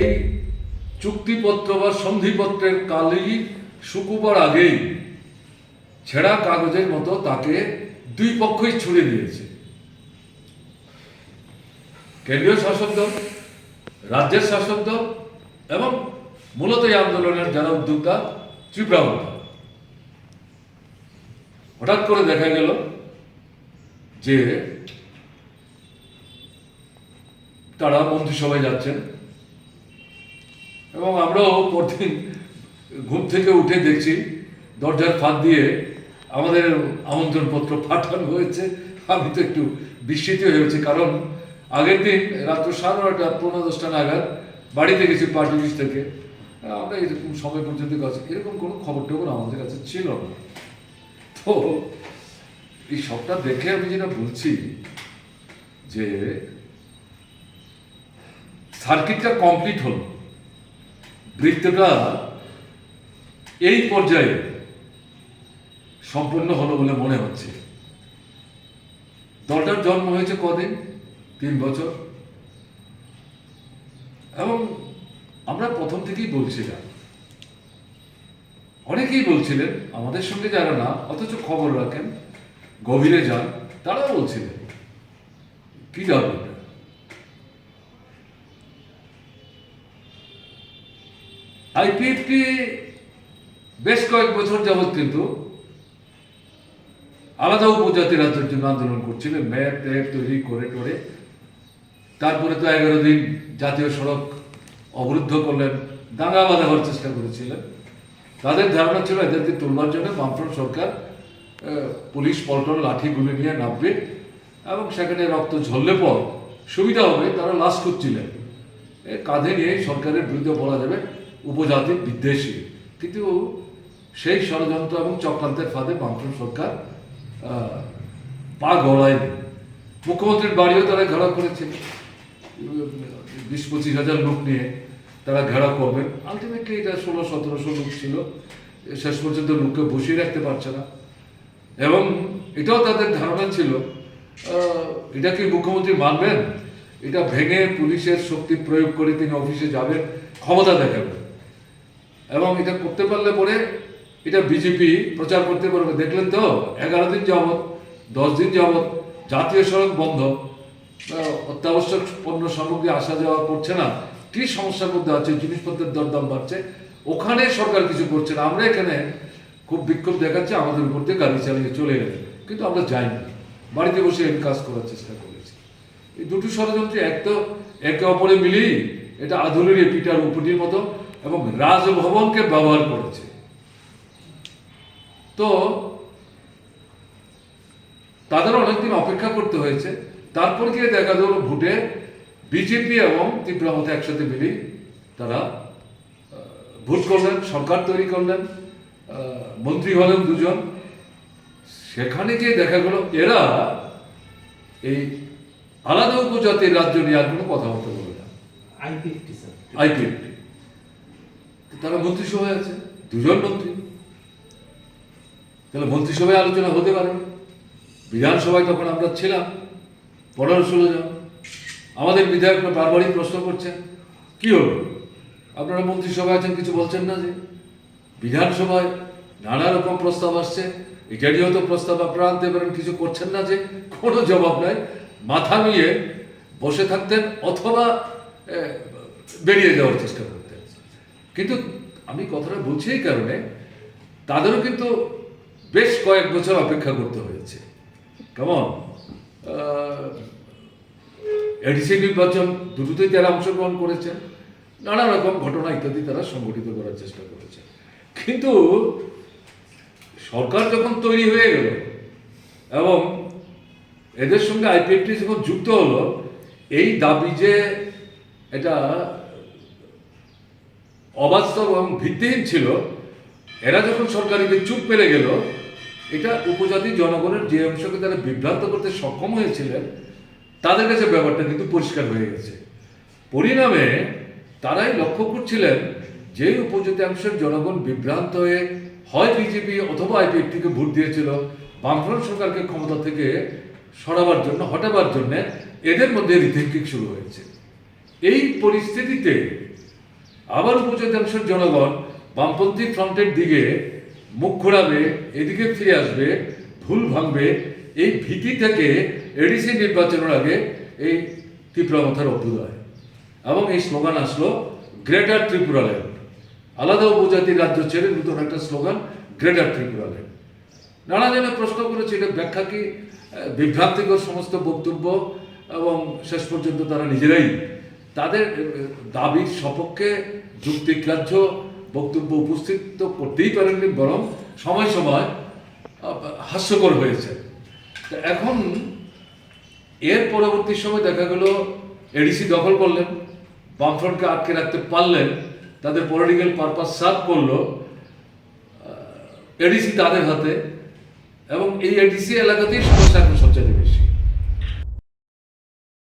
এই চুক্তিপত্র বা সন্ধিপত্রের কালেই শুকুবার আগেই ছেঁড়া কাগজের মতো তাকে দুই পক্ষই ছুড়ে দিয়েছে। কেন্দ্রীয় শাসক দল, রাজ্যের শাসক দল এবং মূলত এই আন্দোলনের যারা উদ্যোক্তা ত্রিপুরামতা হঠাৎ করে দেখা গেল যে তারা মন্ত্রিসভায় যাচ্ছেন। এবং আমরাও পরদিন ঘুম থেকে উঠে দেখছি দরজার ফাঁদ দিয়ে আমাদের আমন্ত্রণপত্র পাঠানো হয়েছে। আমি তো একটু বিস্মিত হয়েছি কারণ আগের দিন রাত্র সাড়ে নয়টা পনেরো দশটা নাগাদ বাড়িতে গেছি পার্টি অফিস থেকে। আমরা এরকম সময় পর্যন্ত কাছে এরকম কোনো খবর টবর আমাদের কাছে ছিল না। তো এই সবটা দেখে আমি যেটা বলছি যে সার্কিটটা কমপ্লিট হলো। বৃত্তটা এই পর্যায়ে সম্পূর্ণ হলো বলে মনে হচ্ছে। দলটার জন্ম হয়েছে কদিন? তিন বছর। এবং আমরা প্রথম থেকেই বলছিলাম। অনেকেই বলছিলেন, আমাদের সঙ্গে যারা না, অথচ খবর রাখেন, গভীরে যান, তারাও বলছিলেন, কি যাবে আইপিএফটি বেশ কয়েক বছর যাবৎ কিন্তু আলাদা উপজাতি রাজ্যের জন্য আন্দোলন করছিলেন ম্যাপ ট্যাপ তৈরি করে করে তারপরে তো এগারো দিন জাতীয় সড়ক অবরুদ্ধ করলেন, দাঙ্গা বাঁধা হওয়ার চেষ্টা করেছিলেন। তাদের ধারণা ছিল এদেরকে তুলবার জন্য বামফ্রন্ট সরকার পুলিশ পল্টন লাঠি লাঠিগুলি নিয়ে নামবে এবং সেখানে রক্ত ঝরলে পর সুবিধা হবে, তারা লাশ করছিলেন কাঁধে নিয়ে সরকারের বিরুদ্ধে বলা যাবে উপজাতির বিদ্বেষী। কিন্তু সেই ষড়যন্ত্র এবং চক্রান্তের ফাঁদে বামফ্রন্ট সরকার পা গড়ায়নি মুখ্যমন্ত্রীর বাড়িও তারা ঘেরাও করেছিল বিশ পঁচিশ হাজার লোক নিয়ে তারা ঘেরাও করবেন আলটিমেটলি এটা ষোলো, সতেরোশো লোক ছিল। শেষ পর্যন্ত লোককে বসিয়ে রাখতে পারছে না। এবং এটাও তাদের ধারণা ছিল এটা কি মুখ্যমন্ত্রী মানবেন? এটা ভেঙে পুলিশের শক্তি প্রয়োগ করে তিনি অফিসে যাবেন, ক্ষমতা দেখাবেন। এবং এটা করতে পারলে পরে এটা বিজেপি প্রচার করতে পারবে। দেখলেন তো, এগারো দিন যাবৎ, দশ দিন যাবৎ জাতীয় সড়ক বন্ধ। অত্যাবশ্যক পণ্য সামগ্রী আসা যাওয়া করছে না। কি সমস্যার মধ্যে আছে? জিনিসপত্রের দরদাম বাড়ছে। ওখানে সরকার কিছু করছে না। আমরা এখানে খুব বিক্ষোভ দেখাচ্ছে, আমাদের উপর দিয়ে গাড়ি চালিয়ে চলে গেছে কিন্তু আমরা যাইনি। বাড়িতে বসে এই কাজ করার চেষ্টা করেছি। এই দুটো ষড়যন্ত্র এক তো একে অপরে মিলিয়ে এটা আধুনিক পিটার উপটির মতো এবং রাজভবনকে ব্যবহার করেছে। তো তাদের অনেকদিন অপেক্ষা করতে হয়েছে। তারপর গিয়ে দেখা গেল ভোটে বিজেপি এবং তীব্রামতে একসাথে মিলে তারা ভোট করলেন সরকার তৈরি করলেন মন্ত্রী হলেন দুজন। সেখানে গিয়ে দেখা গেল এরা এই আলাদা উপজাতির রাজ্য নিয়ে আর কোনো কথা বলতে বলে না। IPFT IPFT. তারা মন্ত্রিসভায় আছে, দুজন মন্ত্রী। তাহলে মন্ত্রিসভায় আলোচনা হতে পারে। বিধানসভায় তখন আমরা ছিলাম, পনেরো ষোলো জন। আমাদের বিধায়করা বারবারই প্রশ্ন করছেন, কি হলো? আপনারা মন্ত্রিসভায় আছেন, কিছু বলছেন না যে? বিধানসভায় নানা রকম প্রস্তাব আসছে। এটা নিয়েও তো প্রস্তাব, আপনারা আনতে পারেন, কিছু করছেন না যে? কোনো জবাব নাই। মাথা নিয়ে বসে থাকতেন অথবা বেরিয়ে যাওয়ার চেষ্টা করতেন। কিন্তু আমি কথাটা বলছি এই কারণে, তাদেরও কিন্তু বেশ কয়েক বছর অপেক্ষা করতে হয়েছে। কেমন এডিসি নির্বাচন দুটোতেই তারা অংশগ্রহণ করেছেন, নানা রকম ঘটনা ইত্যাদি তারা সংগঠিত করার চেষ্টা করেছে। কিন্তু সরকার যখন তৈরি হয়ে গেল এবং এদের সঙ্গে আইপিএফটি যখন যুক্ত হলো, এই দাবি যে এটা অবাস্তব এবং ভিত্তিহীন ছিল, এরা যখন সরকারিকে চুপ পেরে গেল, এটা উপজাতি জনগণের যে অংশকে তারা বিভ্রান্ত করতে সক্ষম হয়েছিলেন, তাদের কাছে ব্যাপারটা কিন্তু পরিষ্কার হয়ে গেছে। পরিণামে তারাই লক্ষ্য করছিলেন যে উপজাতাংশের জনগণ বিভ্রান্ত হয়ে হয় বিজেপি অথবা আইপিএফটিকে ভোট দিয়েছিল, বামফ্রন্ট সরকারকে ক্ষমতা থেকে সরাবার জন্য, হটাবার জন্য এদের মধ্যে রিথিঙ্কিং শুরু হয়েছে। এই পরিস্থিতিতে আবার উপজাতাংশের জনগণ বামপন্থী ফ্রন্টের দিকে মুখ ঘোরাবে, এদিকে ফিরে আসবে, ভুল ভাঙবে। এই ভীতি থেকে এডিসি নির্বাচনের আগে এই তীব্রমথার অভ্যুদয়। এবং এই স্লোগান আসলো গ্রেটার ত্রিপুরাল্যান্ড আলাদা উপজাতির রাজ্য ছেড়ে নতুন একটা স্লোগান গ্রেটার ত্রিপুরাল্যান্ড নানা জনে প্রশ্ন করেছে, এটা ব্যাখ্যা কি? বিভ্রান্তিকর সমস্ত বক্তব্য, এবং শেষ পর্যন্ত তারা নিজেরাই তাদের দাবির সপক্ষে যুক্তিগ্রাহ্য বক্তব্য উপস্থিত তো করতেই পারেননি, বরং সময় সময় হাস্যকর হয়েছে। তা এখন এর পরবর্তী সময় দেখা গেল, এডিসি দখল করলেন, বামফ্রন্টকে আটকে রাখতে পারলেন, তাদের পলিটিক্যাল পারপাস সার্ভ করল এডিসি তাদের হাতে, এবং এই এডিসি এলাকাতেই সমস্যা